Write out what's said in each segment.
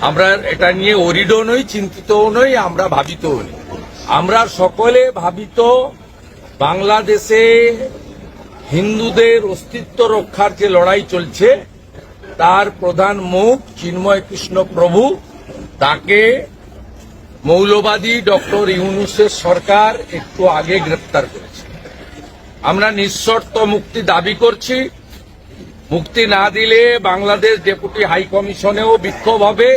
আমরা এটা নিয়ে ওরিডও নই, চিন্তিতও নই, আমরা ভাবিতও নই। আমরা সকলে ভাবিত বাংলাদেশে হিন্দুদের অস্তিত্ব রক্ষার যে লড়াই চলছে, তার প্রধান মুখ চিন্ময় কৃষ্ণ প্রভু। তাকে মৌলবাদী ডক্টর ইউনুসের সরকার একটু আগে গ্রেপ্তার করেছে। আমরা নিঃশর্ত মুক্তি দাবি করছি। মুক্তি না দিলে বাংলাদেশ ডেপুটি হাই কমিশনেও বিক্ষোভ হবে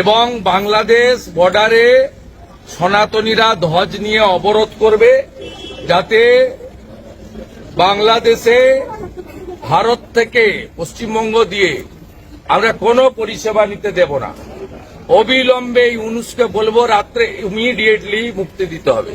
এবং বাংলাদেশ বর্ডারে সনাতনীরা ধ্বজ নিয়ে অবরোধ করবে যাতে বাংলাদেশে ভারত থেকে পশ্চিমবঙ্গ দিয়ে আমরা কোনো পরিষেবা নিতে দেব না। অবিলম্বে এই ইউনুসকে বলব, রাত্রে ইমিডিয়েটলি মুক্তি দিতে হবে।